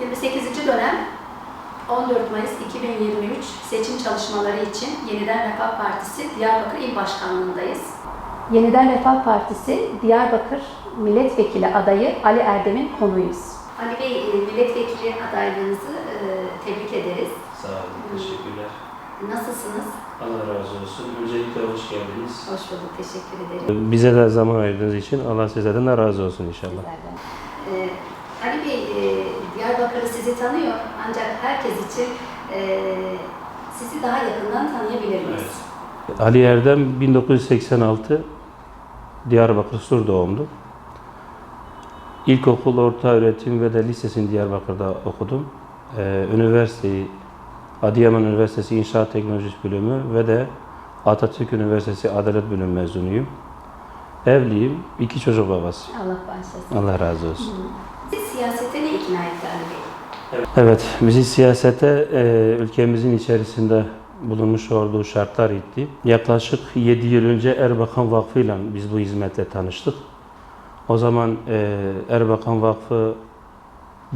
28. dönem 14 Mayıs 2023 seçim çalışmaları için Yeniden Refah Partisi Diyarbakır İl Başkanlığındayız. Yeniden Refah Partisi Diyarbakır Milletvekili adayı Ali Erdem'in konuyuz. Ali Bey, e, milletvekili adaylığınızı e, tebrik ederiz. Sağ olun, teşekkürler. Nasılsınız? Allah razı olsun. Öncelikle hoş geldiniz. Hoş bulduk, teşekkür ederim. Bize de zaman ayırdığınız için Allah sizlerden de razı olsun inşallah. Sizlerden. Ali Bey, e, Diyarbakır'ı sizi tanıyor ancak herkes için e, sizi daha yakından tanıyabilir miyiz? Ali Erdem 1986 Diyarbakır Sur doğumlu. İlkokul, orta öğretim ve de lisesini Diyarbakır'da okudum. Ee, üniversiteyi Adıyaman Üniversitesi İnşaat Teknolojisi Bölümü ve de Atatürk Üniversitesi Adalet Bölümü mezunuyum. Evliyim, iki çocuk babasıyım. Allah bağışlasın. Allah razı olsun. Siz siyasete ne ikna etti Bey? Evet, bizi siyasete e, ülkemizin içerisinde bulunmuş olduğu şartlar itti. Yaklaşık 7 yıl önce Erbakan Vakfı ile biz bu hizmetle tanıştık. O zaman e, Erbakan Vakfı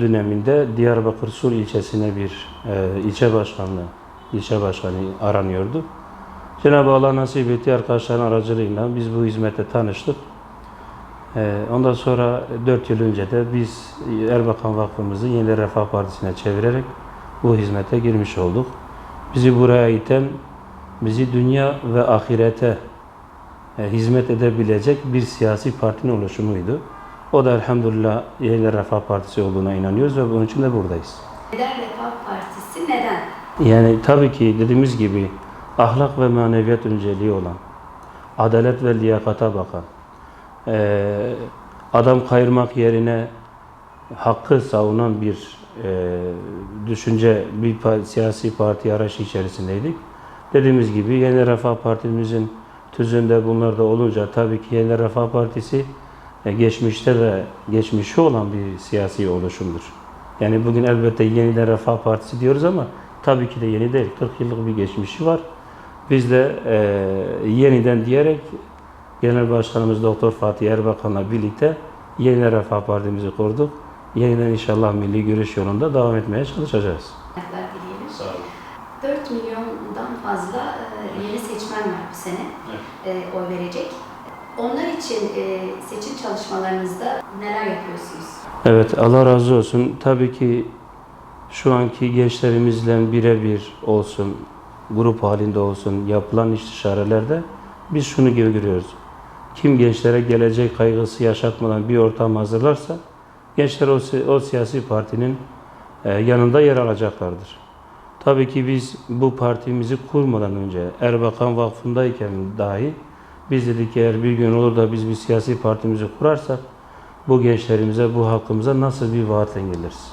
döneminde Diyarbakır Sur ilçesine bir e, ilçe başkanlığı, ilçe başkanı aranıyordu. Cenab-ı Allah nasip etti arkadaşların aracılığıyla biz bu hizmette tanıştık. Ee, Ondan sonra 4 yıl önce de biz Erbakan Vakfımızı Yeni Refah Partisi'ne çevirerek bu hizmete girmiş olduk. Bizi buraya iten, bizi dünya ve ahirete e, hizmet edebilecek bir siyasi partinin oluşumuydu. O da elhamdülillah Yeni Refah Partisi olduğuna inanıyoruz ve bunun için de buradayız. Neden Refah Partisi neden? Yani tabii ki dediğimiz gibi ahlak ve maneviyat önceliği olan, adalet ve liyakata bakan, eee, adam kayırmak yerine hakkı savunan bir eee, düşünce, bir siyasi parti arayışı içerisindeydik. Dediğimiz gibi Yeni Refah Partimizin tüzüğünde bunlar da olunca tabii ki Yeni Refah Partisi e, geçmişte de geçmişi olan bir siyasi oluşumdur. Yani bugün elbette Yeniden Refah Partisi diyoruz ama tabii ki de yeni değil. 40 yıllık bir geçmişi var. Biz de e, yeniden diyerek Genel Başkanımız Doktor Fatih Erbakan'la birlikte Yeniden Refah Partimizi kurduk. Yeniden inşallah milli görüş yolunda devam etmeye çalışacağız. Sağ olun. 4 milyondan fazla e, yeni seçmen var bu sene e, oy verecek. Onlar için e, seçim çalışmalarınızda neler yapıyorsunuz? Evet Allah razı olsun. Tabii ki şu anki gençlerimizle birebir olsun, grup halinde olsun yapılan istişarelerde biz şunu görüyoruz. Kim gençlere gelecek kaygısı yaşatmadan bir ortam hazırlarsa gençler o, o siyasi partinin e, yanında yer alacaklardır. Tabii ki biz bu partimizi kurmadan önce Erbakan Vakfı'ndayken dahi biz dedik eğer bir gün olur da biz bir siyasi partimizi kurarsak bu gençlerimize, bu halkımıza nasıl bir vaatle geliriz?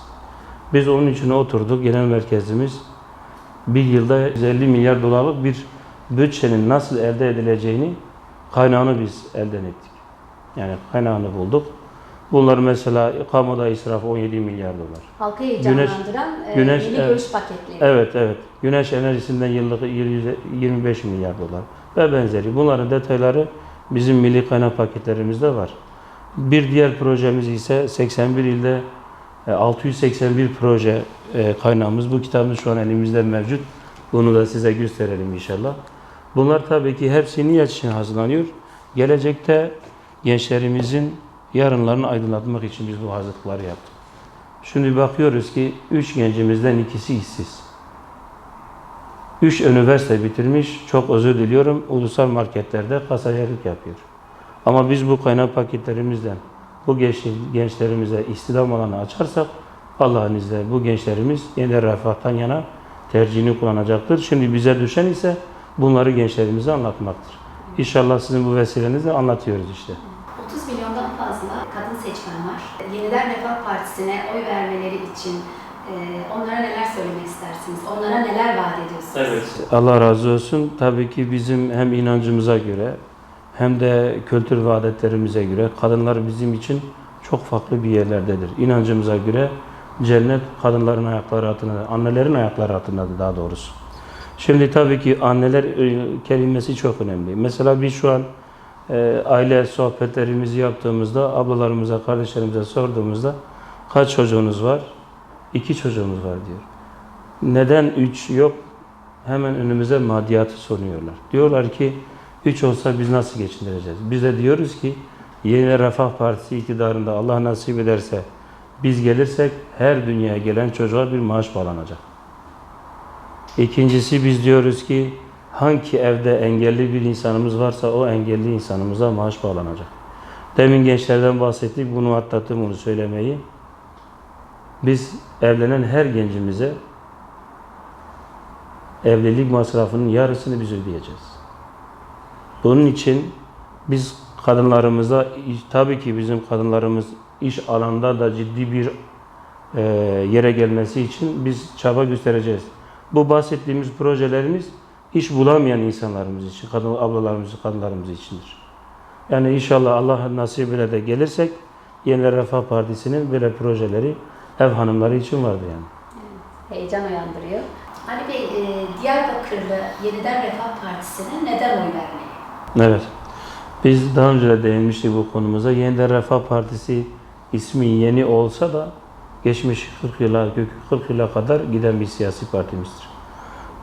Biz onun için oturduk. Genel merkezimiz bir yılda 150 milyar dolarlık bir bütçenin nasıl elde edileceğini kaynağını biz elden ettik. Yani kaynağını bulduk. Bunlar mesela kamuda israf 17 milyar dolar. Halkı heyecanlandıran e, güneş, yeni evet. görüş paketleri. Evet, evet. Güneş enerjisinden yıllık 25 milyar dolar ve benzeri. Bunların detayları bizim milli kaynak paketlerimizde var. Bir diğer projemiz ise 81 ilde e, 681 proje e, kaynağımız. Bu kitabımız şu an elimizde mevcut. Bunu da size gösterelim inşallah. Bunlar tabii ki hepsi niyet için hazırlanıyor. Gelecekte gençlerimizin yarınlarını aydınlatmak için biz bu hazırlıkları yaptık. Şimdi bakıyoruz ki üç gencimizden ikisi işsiz. Üç üniversite bitirmiş, çok özür diliyorum, ulusal marketlerde kasayerlik yapıyor. Ama biz bu kaynak paketlerimizden bu genç, gençlerimize istihdam alanı açarsak Allah'ın izniyle bu gençlerimiz yine refahtan yana tercihini kullanacaktır. Şimdi bize düşen ise bunları gençlerimize anlatmaktır. İnşallah sizin bu vesilenizle anlatıyoruz işte. 30 milyondan fazla kadın seçmen var. Yeniden Refah Partisi'ne oy vermeleri için e, onlara neler söylemek istersiniz? Onlara neler vaat ediyorsunuz? Allah razı olsun. Tabii ki bizim hem inancımıza göre hem de kültür ve adetlerimize göre kadınlar bizim için çok farklı bir yerlerdedir. İnancımıza göre cennet kadınların ayakları altında, annelerin ayakları altındadır daha doğrusu. Şimdi tabii ki anneler e, kelimesi çok önemli. Mesela biz şu an e, aile sohbetlerimizi yaptığımızda ablalarımıza, kardeşlerimize sorduğumuzda kaç çocuğunuz var? İki çocuğumuz var diyor. Neden üç yok? Hemen önümüze maddiyatı soruyorlar. Diyorlar ki üç olsa biz nasıl geçindireceğiz? Biz de diyoruz ki Yeni Refah Partisi iktidarında Allah nasip ederse biz gelirsek her dünyaya gelen çocuğa bir maaş bağlanacak. İkincisi biz diyoruz ki hangi evde engelli bir insanımız varsa o engelli insanımıza maaş bağlanacak. Demin gençlerden bahsettik, bunu atlattım bunu söylemeyi. Biz evlenen her gencimize evlilik masrafının yarısını biz ödeyeceğiz. Bunun için biz kadınlarımıza, tabii ki bizim kadınlarımız iş alanında da ciddi bir e, yere gelmesi için biz çaba göstereceğiz. Bu bahsettiğimiz projelerimiz iş bulamayan insanlarımız için, kadın ablalarımız, kadınlarımız içindir. Yani inşallah Allah nasip eder de gelirsek Yeniler Refah Partisi'nin böyle projeleri ev hanımları için vardı yani. Heyecan uyandırıyor. Ali Bey, e, Diyarbakırlı Yeniden Refah Partisi'ne neden oy vermeli? Evet. Biz daha önce de değinmiştik bu konumuza. Yeniden Refah Partisi ismi yeni olsa da geçmiş 40 yıla 40 yıla kadar giden bir siyasi partimizdir.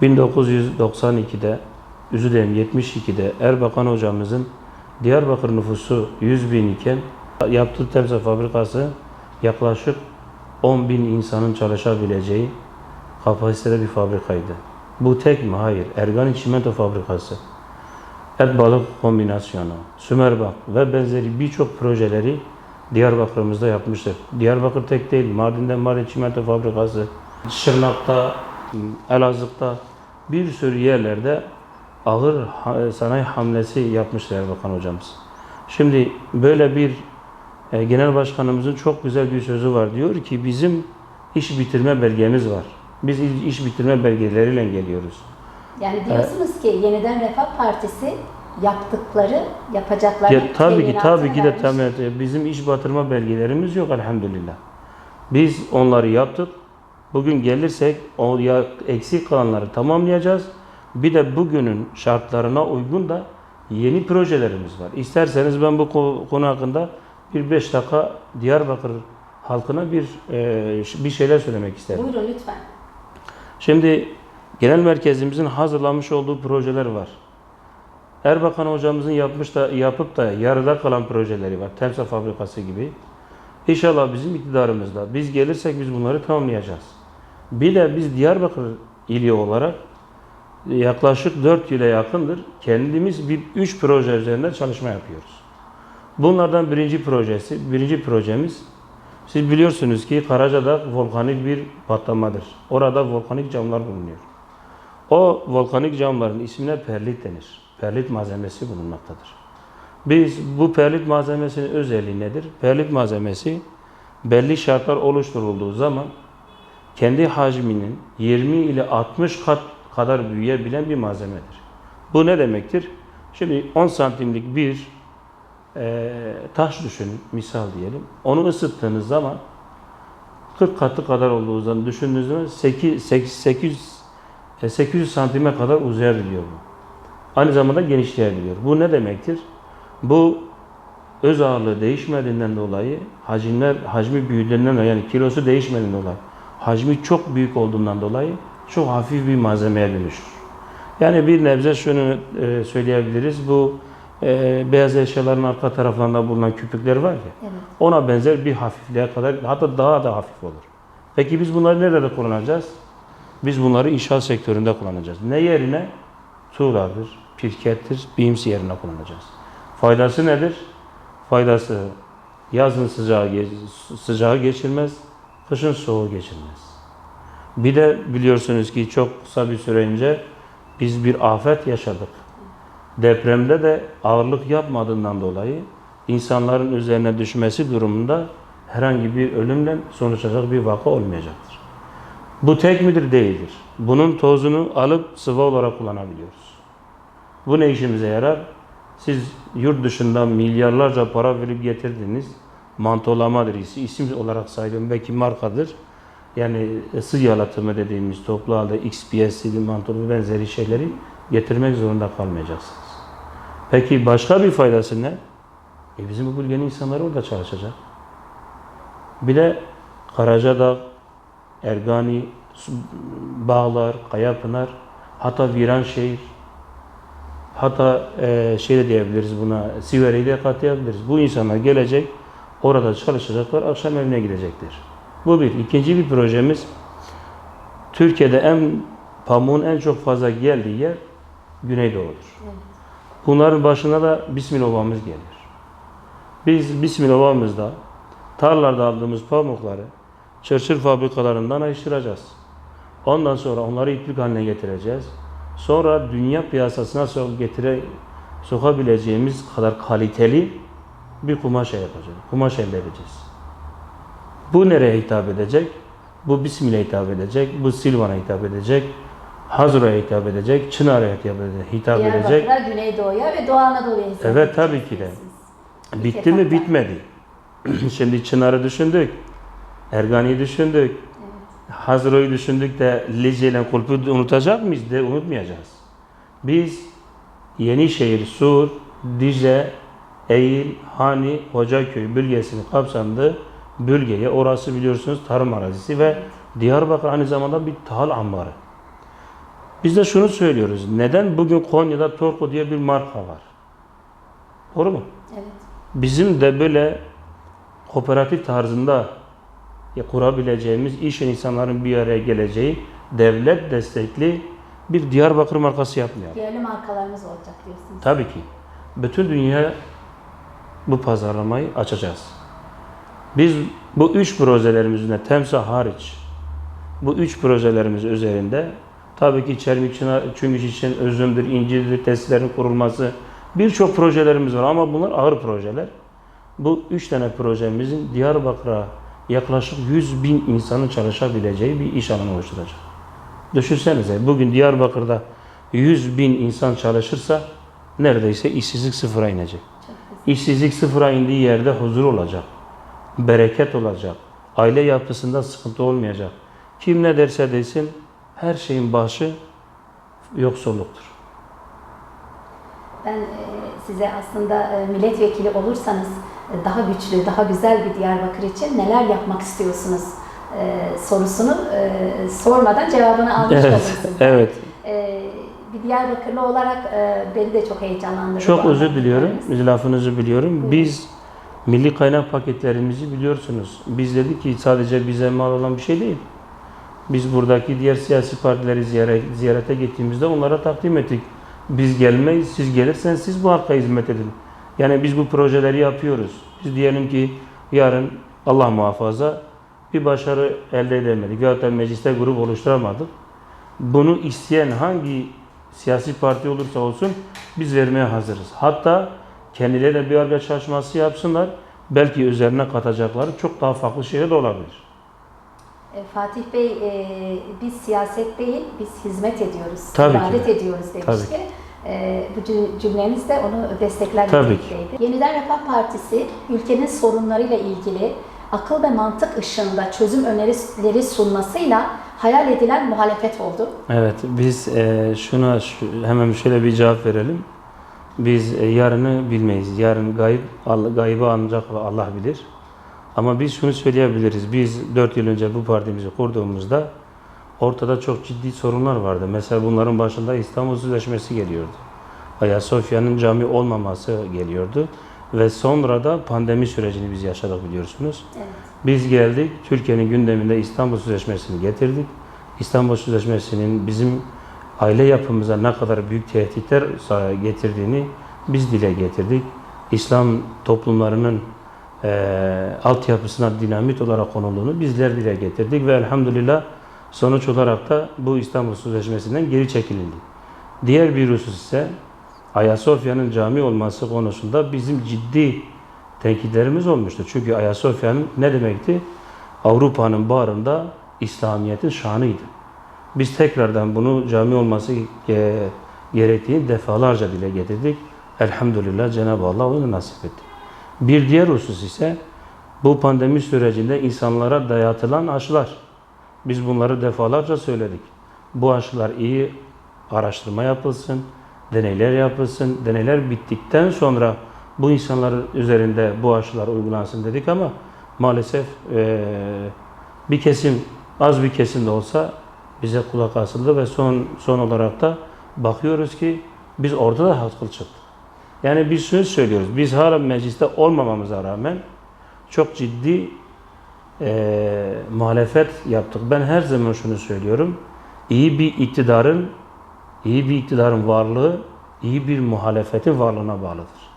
1992'de, özür dilerim 72'de Erbakan hocamızın Diyarbakır nüfusu 100 bin iken yaptığı temsil fabrikası yaklaşık 10 bin insanın çalışabileceği kapasitede bir fabrikaydı. Bu tek mi? Hayır. Ergani Çimento Fabrikası et balık kombinasyonu, Sümerbak ve benzeri birçok projeleri Diyarbakır'ımızda yapmıştır. Diyarbakır tek değil, Mardin'de Mardin Çimento Fabrikası, Şırnak'ta, Elazığ'da bir sürü yerlerde ağır sanayi hamlesi yapmıştır Erbakan hocamız. Şimdi böyle bir e, genel başkanımızın çok güzel bir sözü var. Diyor ki bizim iş bitirme belgemiz var. Biz iş bitirme belgeleriyle geliyoruz. Yani diyorsunuz ki Yeniden Refah Partisi yaptıkları, yapacakları Ya, tabii ki tabii ki de teminat- bizim iş batırma belgelerimiz yok elhamdülillah. Biz onları yaptık. Bugün gelirsek o ya eksik kalanları tamamlayacağız. Bir de bugünün şartlarına uygun da yeni projelerimiz var. İsterseniz ben bu ko- konu hakkında bir beş dakika Diyarbakır halkına bir e, bir şeyler söylemek isterim. Buyurun lütfen. Şimdi genel merkezimizin hazırlamış olduğu projeler var. Erbakan hocamızın yapmış da yapıp da yarıda kalan projeleri var. Temsa fabrikası gibi. İnşallah bizim iktidarımızda biz gelirsek biz bunları tamamlayacağız. Bir de biz Diyarbakır ili olarak yaklaşık 4 yıla yakındır kendimiz bir 3 proje üzerinde çalışma yapıyoruz. Bunlardan birinci projesi, birinci projemiz siz biliyorsunuz ki Karacadağ volkanik bir patlamadır. Orada volkanik camlar bulunuyor. O volkanik camların ismine perlit denir. Perlit malzemesi bulunmaktadır. Biz bu perlit malzemesinin özelliği nedir? Perlit malzemesi belli şartlar oluşturulduğu zaman kendi hacminin 20 ile 60 kat kadar büyüyebilen bir malzemedir. Bu ne demektir? Şimdi 10 santimlik bir e, taş düşünün, misal diyelim. Onu ısıttığınız zaman 40 katı kadar olduğu zaman düşündüğünüz zaman 8, 8, 800, e, 800 santime kadar uzayabiliyor bu. Aynı zamanda genişleyebiliyor. Bu ne demektir? Bu öz ağırlığı değişmediğinden dolayı hacimler hacmi büyüdüğünden dolayı yani kilosu değişmediğinden dolayı hacmi çok büyük olduğundan dolayı çok hafif bir malzemeye dönüşür. Yani bir nebze şunu e, söyleyebiliriz. Bu e, beyaz eşyaların arka taraflarında bulunan küpükler var ya. Evet. Ona benzer bir hafifliğe kadar hatta daha da hafif olur. Peki biz bunları nerede kullanacağız? Biz bunları inşaat sektöründe kullanacağız. Ne yerine? Tuğladır, pirkettir, BİMS yerine kullanacağız. Faydası nedir? Faydası yazın sıcağı, sıcağı geçirmez, kışın soğuğu geçirmez. Bir de biliyorsunuz ki çok kısa bir süre önce biz bir afet yaşadık. Depremde de ağırlık yapmadığından dolayı insanların üzerine düşmesi durumunda herhangi bir ölümle sonuçlanacak bir vaka olmayacaktır. Bu tek midir? Değildir. Bunun tozunu alıp sıvı olarak kullanabiliyoruz. Bu ne işimize yarar? Siz yurt dışından milyarlarca para verip getirdiniz. Mantolamadır isi- isim olarak sayıyorum. Belki markadır. Yani ısı yalıtımı dediğimiz toplu halde XPS, mantolu benzeri şeyleri getirmek zorunda kalmayacaksınız. Peki başka bir faydası ne? E bizim bu bölgenin insanları orada çalışacak. Bir de Karacadağ Ergani, Bağlar, Kayapınar, hatta Viranşehir, hatta e, şey de diyebiliriz buna, Sivere'yi de katlayabiliriz. Bu insanlar gelecek, orada çalışacaklar, akşam evine gidecektir. Bu bir. İkinci bir projemiz, Türkiye'de en pamuğun en çok fazla geldiği yer Güneydoğu'dur. Bunların başına da Bismilova'mız gelir. Biz Bismilova'mızda tarlalarda aldığımız pamukları çırçır fabrikalarından ayrıştıracağız. Ondan sonra onları iplik haline getireceğiz. Sonra dünya piyasasına getire sokabileceğimiz kadar kaliteli bir kumaş yapacağız. Kumaş elde edeceğiz. Bu nereye hitap edecek? Bu Bismil'e hitap edecek, bu Silvan'a hitap edecek, Hazır'a hitap edecek, Çınar'a hitap edecek. Hitap edecek. Diyarbakır'a, Güneydoğu'ya ve Doğu Anadolu'ya hizmet Evet, tabii ki de. Bitti mi? Bitmedi. Şimdi Çınar'ı düşündük. Ergani'yi düşündük. Hazro'yu düşündük de Lice ile Kulp'u unutacak mıyız? De unutmayacağız. Biz Yenişehir, Sur, Dicle, Eğil, Hani, Hocaköy bölgesini kapsamlı bölgeye, orası biliyorsunuz tarım arazisi ve Diyarbakır aynı zamanda bir tahıl ambarı. Biz de şunu söylüyoruz. Neden bugün Konya'da Torku diye bir marka var? Doğru mu? Evet. Bizim de böyle kooperatif tarzında kurabileceğimiz iş insanların bir araya geleceği devlet destekli bir Diyarbakır markası yapmayalım. Yerli markalarımız olacak diyorsunuz. Tabii ki. Bütün dünya bu pazarlamayı açacağız. Biz bu üç projelerimizin üzerinde temsa hariç bu üç projelerimiz üzerinde tabii ki Çermik Çüngüş için özümdür, incirdir, testlerin kurulması birçok projelerimiz var ama bunlar ağır projeler. Bu üç tane projemizin Diyarbakır'a yaklaşık 100 bin insanın çalışabileceği bir iş alanı oluşturacak. Düşünsenize bugün Diyarbakır'da 100 bin insan çalışırsa neredeyse işsizlik sıfıra inecek. İşsizlik sıfıra indiği yerde huzur olacak. Bereket olacak. Aile yapısında sıkıntı olmayacak. Kim ne derse desin her şeyin başı yoksulluktur. Ben e, size aslında e, milletvekili olursanız daha güçlü, daha güzel bir Diyarbakır için neler yapmak istiyorsunuz e, sorusunu e, sormadan cevabını almış Evet, sizden. evet. E, bir Diyarbakırlı olarak e, beni de çok heyecanlandırdı. Çok özür diliyorum. Lafınızı biliyorum. Biz milli kaynak paketlerimizi biliyorsunuz. Biz dedik ki sadece bize mal olan bir şey değil. Biz buradaki diğer siyasi partileri ziyaret, ziyarete gittiğimizde onlara takdim ettik. Biz gelmeyiz, siz gelirseniz siz bu halka hizmet edin. Yani biz bu projeleri yapıyoruz. Biz diyelim ki yarın Allah muhafaza bir başarı elde edemedik. Veyahut da mecliste grup oluşturamadık. Bunu isteyen hangi siyasi parti olursa olsun biz vermeye hazırız. Hatta kendileri de bir arka çalışması yapsınlar. Belki üzerine katacakları çok daha farklı şeyler de olabilir. E, Fatih Bey, e, biz siyaset değil, biz hizmet ediyoruz, Tabii ibadet de. ediyoruz Tabii demişti. E, bu cü- cümleniz de onu destekler nitelikteydi. Yeniden Refah Partisi, ülkenin sorunlarıyla ilgili akıl ve mantık ışığında çözüm önerileri sunmasıyla hayal edilen muhalefet oldu. Evet, biz e, şuna şu- hemen şöyle bir cevap verelim. Biz e, yarını bilmeyiz. Yarın gayb, Allah, gaybı ancak Allah bilir. Ama biz şunu söyleyebiliriz. Biz 4 yıl önce bu partimizi kurduğumuzda ortada çok ciddi sorunlar vardı. Mesela bunların başında İstanbul Sözleşmesi geliyordu. Ayasofya'nın cami olmaması geliyordu. Ve sonra da pandemi sürecini biz yaşadık biliyorsunuz. Evet. Biz geldik, Türkiye'nin gündeminde İstanbul Sözleşmesi'ni getirdik. İstanbul Sözleşmesi'nin bizim aile yapımıza ne kadar büyük tehditler getirdiğini biz dile getirdik. İslam toplumlarının eee altyapısına dinamit olarak konulduğunu bizler dile getirdik ve elhamdülillah sonuç olarak da bu İstanbul Sözleşmesi'nden geri çekilindi. Diğer bir husus ise Ayasofya'nın cami olması konusunda bizim ciddi tenkitlerimiz olmuştu. Çünkü Ayasofya'nın ne demekti? Avrupa'nın bağrında İslamiyet'in şanıydı. Biz tekrardan bunu cami olması ge- gerektiğini defalarca dile getirdik. Elhamdülillah Cenab-ı Allah onu nasip etti. Bir diğer husus ise bu pandemi sürecinde insanlara dayatılan aşılar. Biz bunları defalarca söyledik. Bu aşılar iyi araştırma yapılsın, deneyler yapılsın. Deneyler bittikten sonra bu insanlar üzerinde bu aşılar uygulansın dedik ama maalesef eee, bir kesim Az bir kesim de olsa bize kulak asıldı ve son son olarak da bakıyoruz ki biz orada da haklı çıktık. Yani bir söz söylüyoruz. Biz hala mecliste olmamamıza rağmen çok ciddi eee muhalefet yaptık. Ben her zaman şunu söylüyorum. İyi bir iktidarın iyi bir iktidarın varlığı iyi bir muhalefetin varlığına bağlıdır.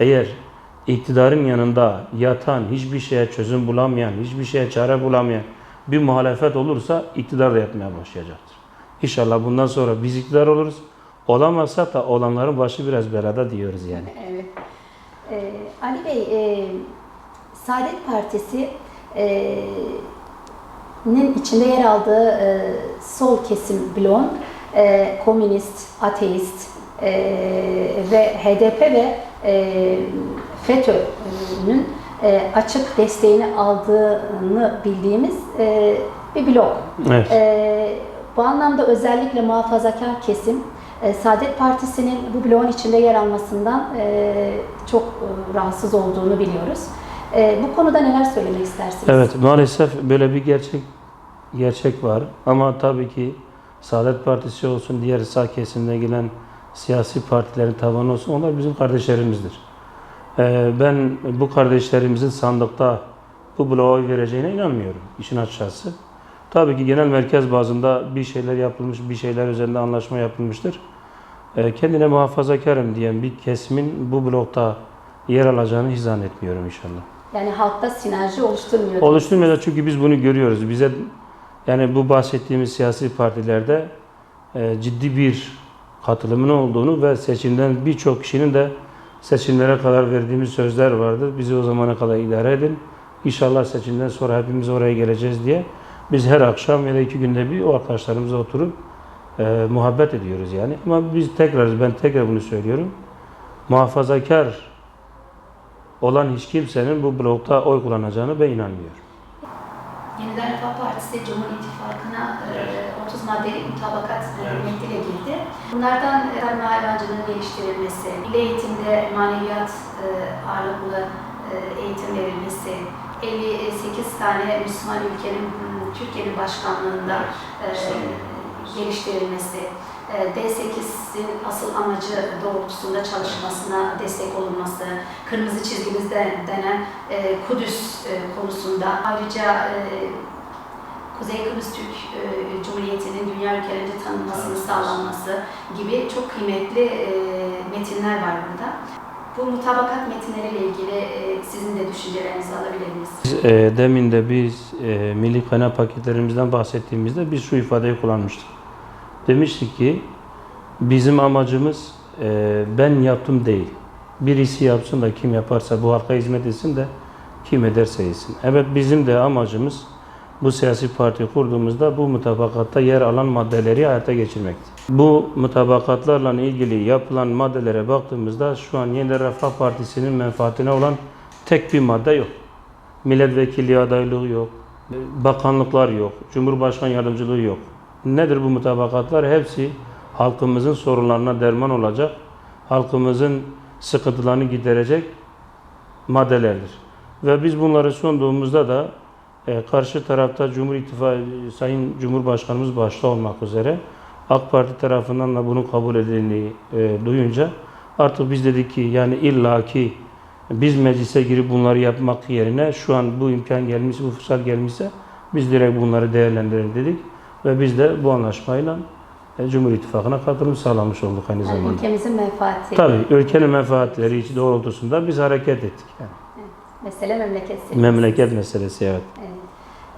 Eğer iktidarın yanında yatan, hiçbir şeye çözüm bulamayan, hiçbir şeye çare bulamayan bir muhalefet olursa iktidar da yatmaya başlayacaktır. İnşallah bundan sonra biz iktidar oluruz. Olamazsak da olanların başı biraz belada diyoruz yani. Evet. Ee, Ali Bey, e, Saadet Partisi e, nin içinde yer aldığı e, sol kesim bloğun e, komünist, ateist e, ve HDP ve e, FETÖ'nün e, açık desteğini aldığını bildiğimiz e, bir blok. Evet. Ee, bu anlamda özellikle muhafazakar kesim e, Saadet Partisi'nin bu bloğun içinde yer almasından e, çok e, rahatsız olduğunu biliyoruz. E, bu konuda neler söylemek istersiniz? Evet maalesef böyle bir gerçek gerçek var ama tabii ki Saadet Partisi olsun diğer sağ kesimden gelen siyasi partilerin tabanı olsun onlar bizim kardeşlerimizdir. Ee, ben bu kardeşlerimizin sandıkta bu bloğa vereceğine inanmıyorum işin açıkçası. Tabii ki genel merkez bazında bir şeyler yapılmış, bir şeyler üzerinde anlaşma yapılmıştır. Ee, kendine muhafazakarım diyen bir kesimin bu blokta yer alacağını hiç zannetmiyorum inşallah. Yani halkta sinerji oluşturmuyor. Oluşturmuyor çünkü biz bunu görüyoruz. Bize yani bu bahsettiğimiz siyasi partilerde e, ciddi bir katılımın olduğunu ve seçimden birçok kişinin de seçimlere kadar verdiğimiz sözler vardır. Bizi o zamana kadar idare edin. İnşallah seçimden sonra hepimiz oraya geleceğiz diye biz her akşam ya da iki günde bir o arkadaşlarımızla oturup e, muhabbet ediyoruz yani. Ama biz tekrar ben tekrar bunu söylüyorum. Muhafazakar olan hiç kimsenin bu blokta oy kullanacağını ben inanmıyorum. Yeniden Refah Partisi Cumhur İttifakı'na e, 30 maddelik mutabakat e, metniyle girdi. Bunlardan e, tarım ve hayvancılığın geliştirilmesi, milli eğitimde maneviyat e, ağırlıklı e, eğitim verilmesi, 58 tane Müslüman ülkenin Türkiye'nin başkanlığında e, geliştirilmesi, e, D8'in asıl amacı doğrultusunda çalışmasına destek olunması, kırmızı çizgimizde denen e, Kudüs e, konusunda ayrıca e, Kuzey Kıbrıs Türk e, Cumhuriyeti'nin dünya ülkelerinde tanınmasının sağlanması gibi çok kıymetli e, metinler var burada. Bu mutabakat metinleriyle ilgili e, sizin de düşüncelerinizi alabilir miyiz? E, demin de biz e, milli kaynak paketlerimizden bahsettiğimizde biz şu ifadeyi kullanmıştık. Demiştik ki bizim amacımız e, ben yaptım değil. Birisi yapsın da kim yaparsa bu halka hizmet etsin de kim ederse etsin. Evet bizim de amacımız bu siyasi parti kurduğumuzda bu mutabakatta yer alan maddeleri hayata geçirmekti. Bu mutabakatlarla ilgili yapılan maddelere baktığımızda şu an Yeni Refah Partisi'nin menfaatine olan tek bir madde yok. Milletvekili adaylığı yok, bakanlıklar yok, Cumhurbaşkanı yardımcılığı yok. Nedir bu mutabakatlar? Hepsi halkımızın sorunlarına derman olacak, halkımızın sıkıntılarını giderecek maddelerdir. Ve biz bunları sunduğumuzda da e, karşı tarafta Cumhur İttifakı Sayın Cumhurbaşkanımız başta olmak üzere AK Parti tarafından da bunun kabul edildiğini e, duyunca artık biz dedik ki yani illaki biz meclise girip bunları yapmak yerine şu an bu imkan gelmiş, bu fırsat gelmişse biz direkt bunları değerlendirelim dedik ve biz de bu anlaşmayla e, Cumhur İttifakı'na katılım sağlamış olduk aynı Yani zamanda. ülkemizin menfaati. Tabii ülkenin menfaatleri içi doğrultusunda biz hareket ettik. Yani. Mesele memleket. Memleket meselesi evet. Evet.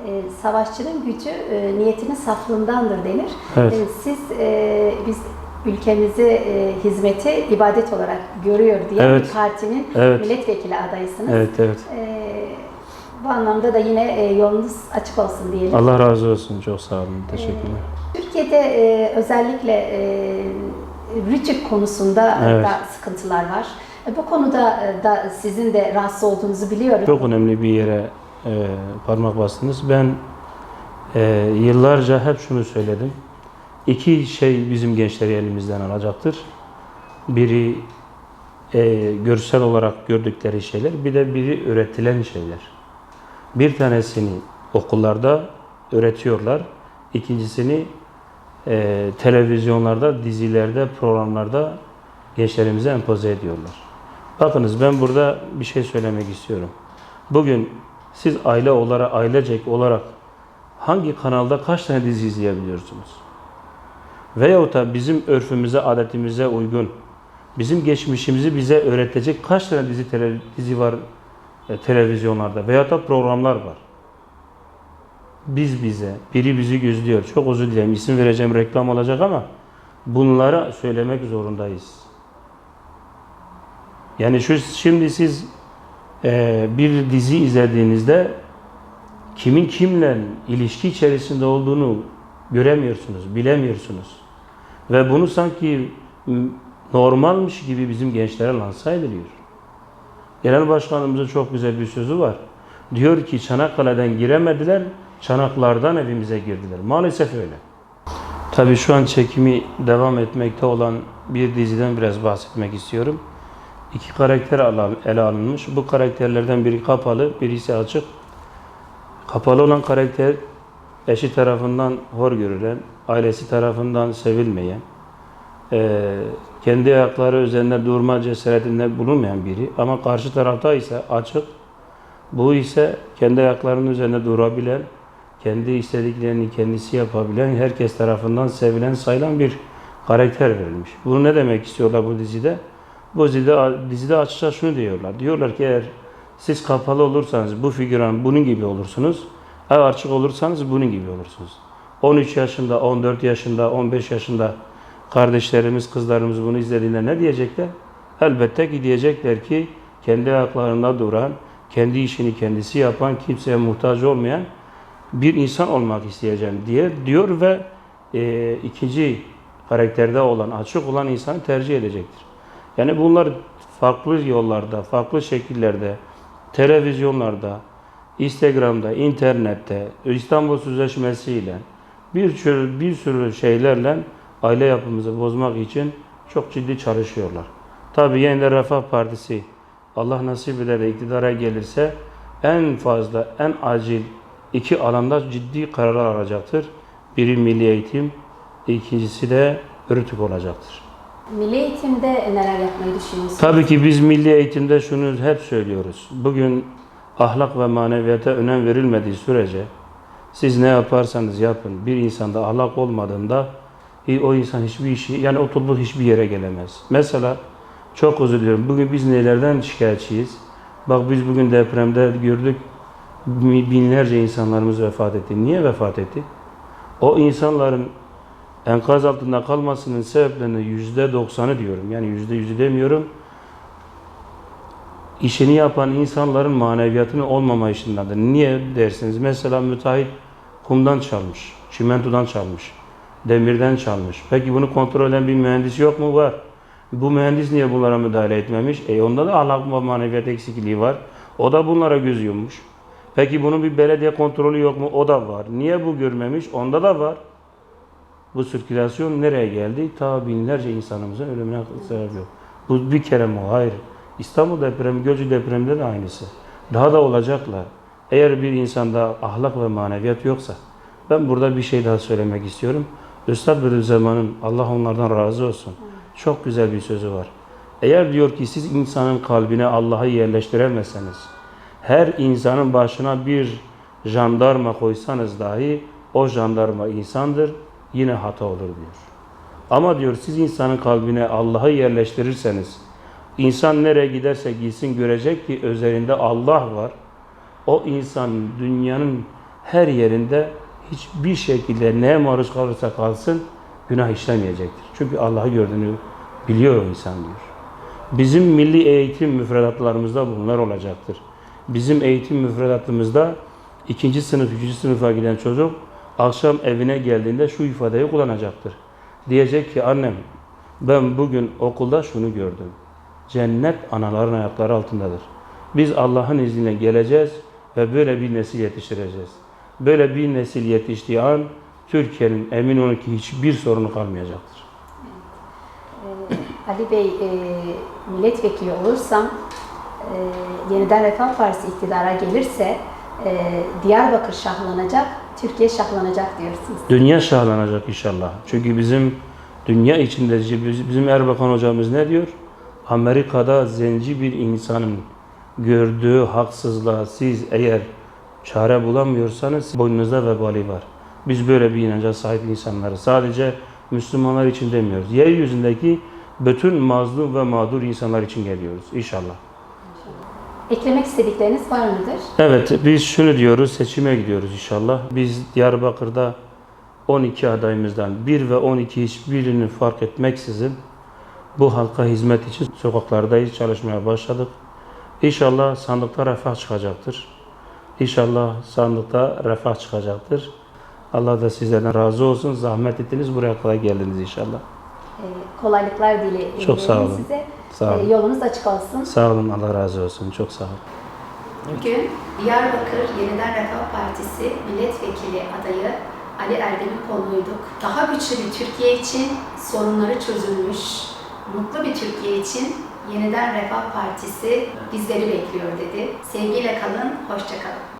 Ee, savaşçının gücü e, niyetinin saflığındandır denir. Evet. Ee, siz e, biz ülkemizi e, hizmeti ibadet olarak görüyor diye Evet. bir partinin Evet. milletvekili adayısınız. Evet evet. Ee, bu anlamda da yine e, yolunuz açık olsun diyelim. Allah razı olsun. Çok sağ olun. Teşekkürler. Türkiye'de e, özellikle e, rütük konusunda Evet. da sıkıntılar var. E, bu konuda e, da sizin de rahatsız olduğunuzu biliyorum. Çok önemli bir yere e, parmak bastınız. Ben e, yıllarca hep şunu söyledim. İki şey bizim gençleri elimizden alacaktır. Biri e, görsel olarak gördükleri şeyler, bir de biri öğretilen şeyler. Bir tanesini okullarda öğretiyorlar. İkincisini e, televizyonlarda, dizilerde, programlarda gençlerimize empoze ediyorlar. Bakınız ben burada bir şey söylemek istiyorum. Bugün siz aile olarak, ailecek olarak hangi kanalda kaç tane dizi izleyebiliyorsunuz? Veyahut da bizim örfümüze, adetimize uygun, bizim geçmişimizi bize öğretecek kaç tane dizi, dizi var e, televizyonlarda veyahut da programlar var. Biz bize, biri bizi gözlüyor. Çok özür dilerim, isim vereceğim reklam olacak ama bunlara söylemek zorundayız. Yani şu şimdi siz e, bir dizi izlediğinizde kimin kimle ilişki içerisinde olduğunu göremiyorsunuz, bilemiyorsunuz. Ve bunu sanki normalmiş gibi bizim gençlere lanse ediliyor. Genel Başkanımızın çok güzel bir sözü var. Diyor ki Çanakkale'den giremediler, Çanaklardan evimize girdiler. Maalesef öyle. Tabii şu an çekimi devam etmekte olan bir diziden biraz bahsetmek istiyorum. İki karakter ele alınmış. Bu karakterlerden biri kapalı, birisi açık. Kapalı olan karakter eşi tarafından hor görülen, ailesi tarafından sevilmeyen, eee, kendi ayakları üzerinde durma cesaretinde bulunmayan biri. Ama karşı tarafta ise açık, bu ise kendi ayaklarının üzerinde durabilen, kendi istediklerini kendisi yapabilen, herkes tarafından sevilen, sayılan bir karakter verilmiş. Bunu ne demek istiyorlar bu dizide? Bu dizide, dizide açıkça şunu diyorlar. Diyorlar ki eğer siz kapalı olursanız bu figüran bunun gibi olursunuz. Eğer açık olursanız bunun gibi olursunuz. 13 yaşında, 14 yaşında, 15 yaşında kardeşlerimiz, kızlarımız bunu izlediğinde ne diyecekler? Elbette ki diyecekler ki kendi ayaklarında duran, kendi işini kendisi yapan, kimseye muhtaç olmayan bir insan olmak isteyeceğim diye diyor ve e, ikinci karakterde olan, açık olan insanı tercih edecektir. Yani bunlar farklı yollarda, farklı şekillerde, televizyonlarda, Instagram'da, internette, İstanbul Sözleşmesi ile bir sürü, bir sürü şeylerle aile yapımızı bozmak için çok ciddi çalışıyorlar. Tabii yeniden Refah Partisi Allah nasip eder de iktidara gelirse en fazla, en acil iki alanda ciddi kararlar alacaktır. Biri milli eğitim, ikincisi de rütük olacaktır. Milli eğitimde neler yapmayı düşünüyorsunuz? Tabii ki biz milli eğitimde şunu hep söylüyoruz. Bugün ahlak ve maneviyata önem verilmediği sürece siz ne yaparsanız yapın bir insanda ahlak olmadığında o insan hiçbir işi yani o topluluk hiçbir yere gelemez. Mesela çok özür diliyorum. Bugün biz nelerden şikayetçiyiz? Bak biz bugün depremde gördük binlerce insanlarımız vefat etti. Niye vefat etti? O insanların enkaz altında kalmasının sebeplerini yüzde doksanı diyorum. Yani yüzde yüzü demiyorum. İşini yapan insanların maneviyatının olmamayışındandır. Niye dersiniz? Mesela müteahhit kumdan çalmış, çimentodan çalmış, demirden çalmış. Peki bunu kontrol eden bir mühendis yok mu? Var. Bu mühendis niye bunlara müdahale etmemiş? E onda da ahlak ve maneviyat eksikliği var. O da bunlara göz yummuş. Peki bunun bir belediye kontrolü yok mu? O da var. Niye bu görmemiş? Onda da var. Bu sirkülasyon nereye geldi? Ta binlerce insanımızın ölümüne sebep yok. Bu bir kere mi? Hayır. İstanbul depremi, Gölcük depreminde de aynısı. Daha da olacaklar. Eğer bir insanda ahlak ve maneviyat yoksa, ben burada bir şey daha söylemek istiyorum. Üstad Bediüzzaman'ın, Allah onlardan razı olsun, çok güzel bir sözü var. Eğer diyor ki siz insanın kalbine Allah'ı yerleştiremezseniz, her insanın başına bir jandarma koysanız dahi o jandarma insandır, yine hata olur diyor. Ama diyor siz insanın kalbine Allah'ı yerleştirirseniz, insan nereye giderse gitsin görecek ki üzerinde Allah var. O insan dünyanın her yerinde hiçbir şekilde neye maruz kalırsa kalsın günah işlemeyecektir. Çünkü Allah'ı gördüğünü biliyor o insan diyor. Bizim milli eğitim müfredatlarımızda bunlar olacaktır. Bizim eğitim müfredatımızda ikinci sınıf, üçüncü sınıfa giden çocuk akşam evine geldiğinde şu ifadeyi kullanacaktır. Diyecek ki annem ben bugün okulda şunu gördüm. Cennet anaların ayakları altındadır. Biz Allah'ın izniyle geleceğiz ve böyle bir nesil yetiştireceğiz. Böyle bir nesil yetiştiği an Türkiye'nin emin olun ki hiçbir sorunu kalmayacaktır. Ali Bey e, milletvekili olursam e, yeniden Refah Partisi iktidara gelirse e, Diyarbakır şahlanacak Türkiye şahlanacak diyorsunuz. Dünya şahlanacak inşallah. Çünkü bizim dünya içinde biz- bizim Erbakan hocamız ne diyor? Amerika'da zenci bir insanın gördüğü haksızlığa siz eğer çare bulamıyorsanız boynunuzda vebali var. Biz böyle bir inanca sahip insanlarız. Sadece Müslümanlar için demiyoruz. Yeryüzündeki bütün mazlum ve mağdur insanlar için geliyoruz inşallah. Eklemek istedikleriniz var mıdır? Evet, biz şunu diyoruz, seçime gidiyoruz inşallah. Biz Diyarbakır'da 12 adayımızdan 1 ve 12 hiçbirini fark etmeksizin bu halka hizmet için sokaklardayız, çalışmaya başladık. İnşallah sandıkta refah çıkacaktır. İnşallah sandıkta refah çıkacaktır. Allah da sizlerden razı olsun. Zahmet ettiniz, buraya kadar geldiniz inşallah. Ee, kolaylıklar dile Çok sağ dilerim olun. size. Sağ olun. Ee, yolunuz açık olsun. Sağ olun, Allah razı olsun. Çok sağ olun. Bugün Diyarbakır Yeniden Refah Partisi milletvekili adayı Ali Erdem'in konuğuyduk. Daha güçlü bir Türkiye için sorunları çözülmüş, mutlu bir Türkiye için Yeniden Refah Partisi bizleri bekliyor dedi. Sevgiyle kalın, hoşça kalın.